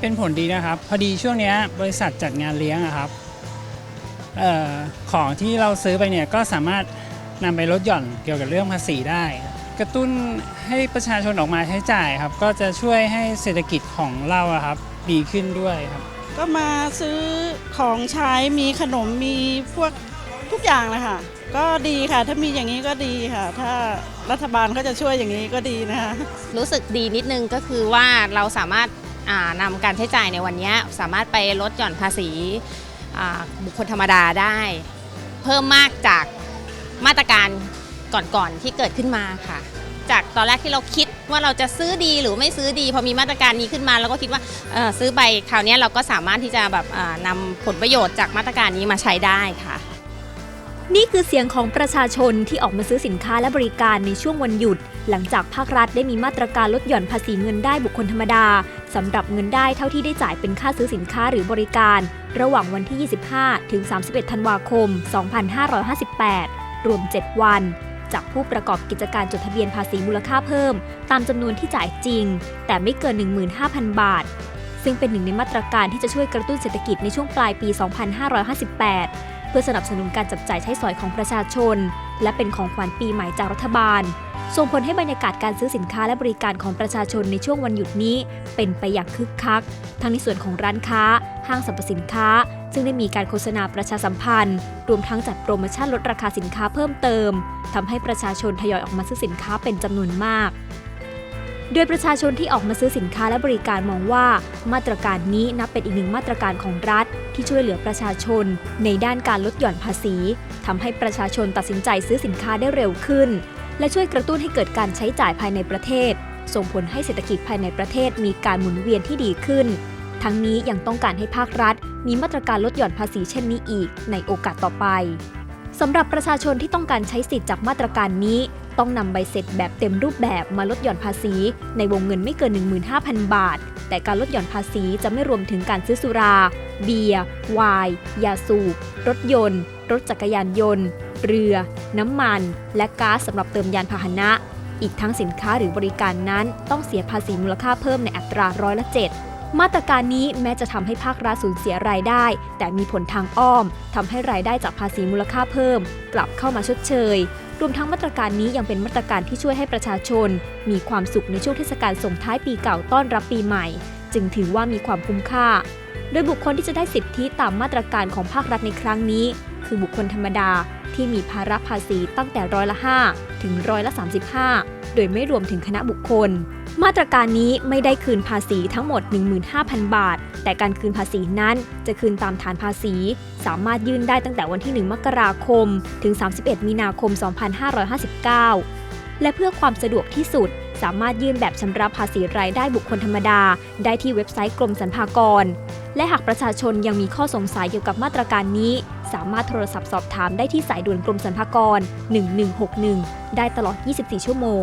เป็นผลดีนะครับ พอดีช่วงเนี้ยบริษัทจัดงานเลี้ยงอะครับเออของที่เราซื้อไปเนี่ยก็สามารถนำไปลดหย่อนเกี่ยวกับเรื่องภาษีได้ กระตุ้นให้ประชาชนออกมาใช้จ่ายครับ ก็จะช่วยให้เศรษฐกิจของเราอะครับ ดีขึ้นด้วยครับ ก็มาซื้อของใช้มีขนมมีพวกทุกอย่างเลยค่ะ ก็ดีค่ะถ้ามีอย่างนี้ก็ดีค่ะ ถ้ารัฐบาลเขาจะช่วยอย่างนี้ก็ดีนะคะรู้สึกดีนิดนึงก็คือว่าเราสามารถอ่า นำการใช้จ่ายในวันนี้สามารถไปลดหย่อนภาษีบุคคลธรรมดาได้ เพิ่มมากจากมาตรการก่อนๆที่เกิดขึ้นมาค่ะ จากตอนแรกที่เราคิดว่าเราจะซื้อดีหรือไม่ซื้อดี พอมีมาตรการนี้ขึ้นมาเราก็คิดว่าซื้อไปคราวนี้เราก็สามารถที่จะแบบนำผลประโยชน์จากมาตรการนี้มาใช้ได้ค่ะนี่คือเสียงของประชาชนที่ออกมาซื้อสินค้าและบริการในช่วงวันหยุด หลังจากภาครัฐได้มีมาตรการลดหย่อนภาษีเงินได้บุคคลธรรมดาสำหรับเงินได้เท่าที่ได้จ่ายเป็นค่าซื้อสินค้าหรือบริการ ระหว่างวันที่ 25 ถึง 31 ธันวาคม 2558 รวม 7 วัน จากผู้ประกอบกิจการจดทะเบียนภาษีมูลค่าเพิ่ม ตามจำนวนที่จ่ายจริง แต่ไม่เกิน 15,000 บาทซึ่งเป็นหนึ่งในมาตรการที่จะช่วยกระตุ้นเศรษฐกิจในช่วงปลายปี 2558 เพื่อสนับสนุนการจับจ่ายใช้สอยของประชาชน และเป็นของขวัญปีใหม่จากรัฐบาล ส่งผลให้บรรยากาศการซื้อสินค้าและบริการของประชาชนในช่วงวันหยุดนี้ เป็นไปอย่างคึกคัก ทั้งในส่วนของร้านค้า ห้างสรรพสินค้า ซึ่งได้มีการโฆษณาประชาสัมพันธ์ รวมทั้งจัดโปรโมชั่นลดราคาสินค้าเพิ่มเติมทำให้ประชาชนทยอยออกมาซื้อสินค้าเป็นจำนวนมาก โดยประชาชนที่ออกมาซื้อสินค้าและบริการมองว่า มาตรการนี้นับเป็นอีกหนึ่งมาตรการของรัฐ ที่ช่วยเหลือประชาชน ในด้านการลดหย่อนภาษีทำให้ประชาชนตัดสินใจซื้อสินค้าได้เร็วขึ้น และช่วยกระตุ้นให้เกิดการใช้จ่ายภายในประเทศ ส่งผลให้เศรษฐกิจภายในประเทศมีการหมุนเวียนที่ดีขึ้น ทั้งนี้ยังต้องการให้ภาครัฐ มีมาตรการลดหย่อนภาษีเช่นนี้อีกในโอกาสต่อไป สำหรับประชาชนที่ต้องการใช้สิทธิ์จากมาตรการนี้ ต้องนำใบเสร็จแบบเต็มรูปแบบมาลดหย่อนภาษี ในวงเงินไม่เกิน 15,000 บาท แต่การลดหย่อนภาษีจะไม่รวมถึงการซื้อสุรา เบียร์ไวน์ยาสูบ รถยนต์ รถจักรยานยนต์ เรือ น้ำมัน และก๊าซสำหรับเติมยานพาหนะ อีกทั้งสินค้าหรือบริการนั้น ต้องเสียภาษีมูลค่าเพิ่มในอัตราร้อยละเจ็ด มาตรการนี้แม้จะทำให้ภาครัฐสูญเสียรายได้ แต่มีผลทางอ้อมทำให้รายได้จากภาษีมูลค่าเพิ่ม กลับเข้ามาชดเชย รวมทั้งมาตรการนี้ยังเป็นมาตรการที่ช่วยให้ประชาชน มีความสุขในช่วงเทศกาลส่งท้ายปีเก่าต้อนรับปีใหม่ จึงถือว่ามีความคุ้มค่า โดยบุคคลที่จะได้สิทธิตามมาตรการของภาครัฐในครั้งนี้ คือบุคคลธรรมดาที่มีภาระภาษีตั้งแต่ร้อยละ5ถึงร้อยละ35 โดยไม่รวมถึงคณะบุคคล มาตรการนี้ไม่ได้คืนภาษีทั้งหมด 15,000 บาท แต่การคืนภาษีนั้นจะคืนตามฐานภาษี สามารถยื่นได้ตั้งแต่วันที่ 1 มกราคม ถึง 31 มีนาคม 2559 และเพื่อความสะดวกที่สุด สามารถยื่นแบบชำระภาษีรายได้บุคคลธรรมดา ได้ที่เว็บไซต์กรมสรรพากร และหากประชาชนยังมีข้อสงสัยเกี่ยวกับมาตรการนี้ สามารถโทรศัพท์สอบถามได้ที่สายด่วนกรมสรรพากร 1161 ได้ตลอด 24 ชั่วโมง